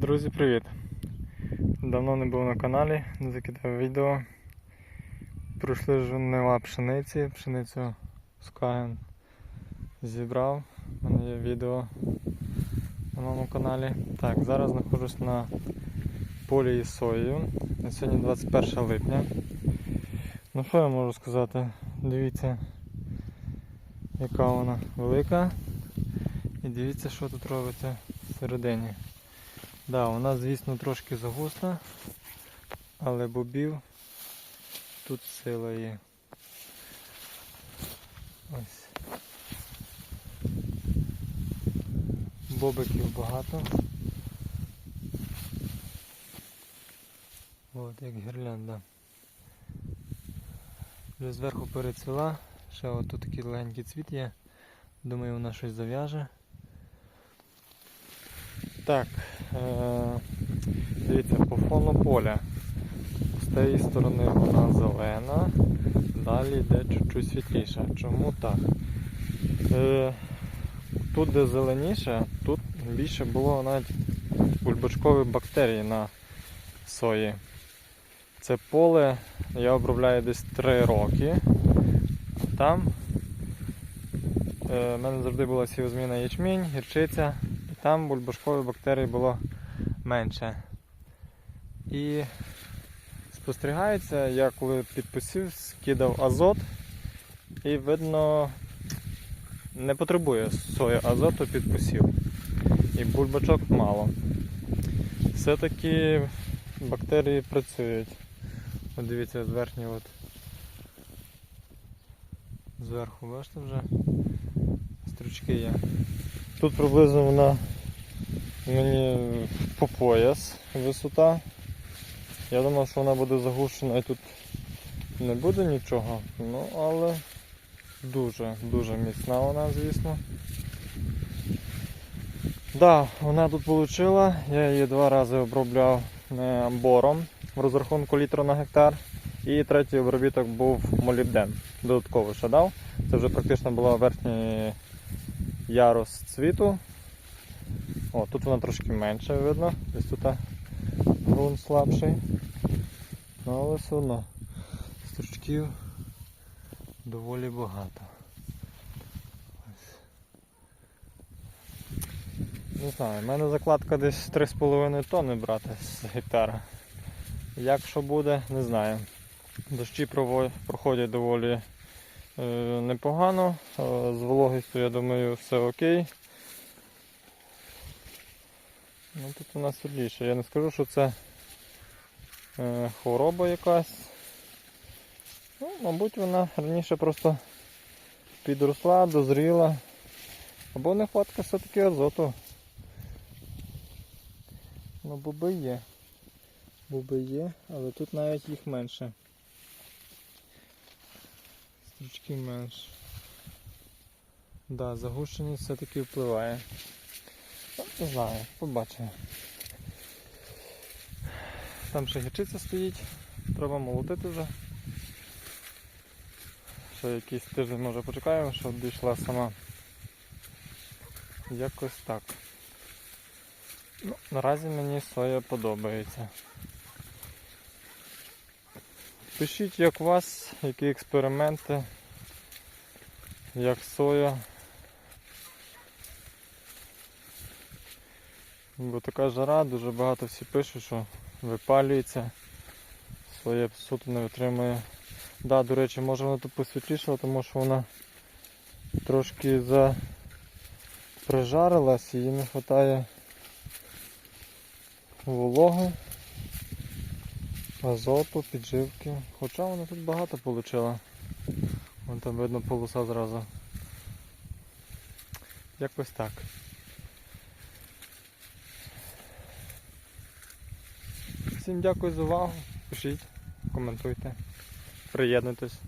Друзі, привіт! Давно не був на каналі, не закидав відео. Пройшли жнива пшениці, пшеницю Скаген зібрав. У мене є відео на моєму каналі. Так, зараз знаходжусь на полі із соєю. На сьогодні 21 липня. Ну що я можу сказати? Дивіться, яка вона велика. І дивіться, що тут робиться всередині. Да, вона, звісно, трошки загусла, але бобів тут сила є. Ось. Бобиків багато. От, як гірлянда. Вже зверху перецвіла, ще от тут такий легенький цвіт є. Думаю, вона щось зав'яже. Так, е, дивіться, по фону поля. З тієї сторони вона зелена, далі йде чуть-чуть світліша. Чому так? Е, тут, де зеленіше, тут більше було навіть бульбочкові бактерії на сої. Це поле я обробляю десь 3 роки. Там е, в мене завжди була сівозміна ячмінь, гірчиця там бульбашкових бактерій було менше. І спостерігається, я коли під посів скидав азот, і видно не потребує соя азоту під посів. І бульбачок мало. Все-таки бактерії працюють. От дивіться, з верхньої от зверху, бачите вже стрічки є. Тут приблизно вона мені по пояс висота. Я думав, що вона буде загущена і тут не буде нічого, ну але дуже-дуже міцна вона, звісно. Да, вона тут отримала, я її два рази обробляв амбором в розрахунку літру на гектар. І третій обробіток був молібден. Додатково ще дав. Це вже практично була верхній ярус цвіту. О, тут вона трошки менше видно, десь тут ґрунт слабший. Ну, але все одно стручків доволі багато. Не знаю, в мене закладка десь 3,5 тонни брати з гектара. Як що буде, не знаю. Дощі проходять доволі е, непогано. З вологістю, я думаю, все окей. Ну, Тут у нас світліше. Я не скажу, що це е, хвороба якась. Ну, Мабуть, вона раніше просто підросла, дозріла. Або нехватка все-таки азоту. Ну, боби є. Боби є, але тут навіть їх менше. Стрічки менше. Да, загущеність все-таки впливає. Не знаю, побачимо. Там ще гірчиця стоїть, треба молотити вже. Ще якийсь тиждень може почекаємо, щоб дійшла сама. Якось так. Ну, Наразі мені соя подобається. Пишіть, як у вас, які експерименти, як соя. Бо така жара, дуже багато всі пишуть, що випалюється, соя суто не витримує. Да, до речі, може вона тут посвітлішала, тому що вона трошки за прижарилась і їй не вистачає вологи, азоту, підживки. Хоча вона тут багато отримала. Вон там видно полоса зразу. Якось так. Всім дякую за увагу. Пишіть, коментуйте, приєднуйтесь.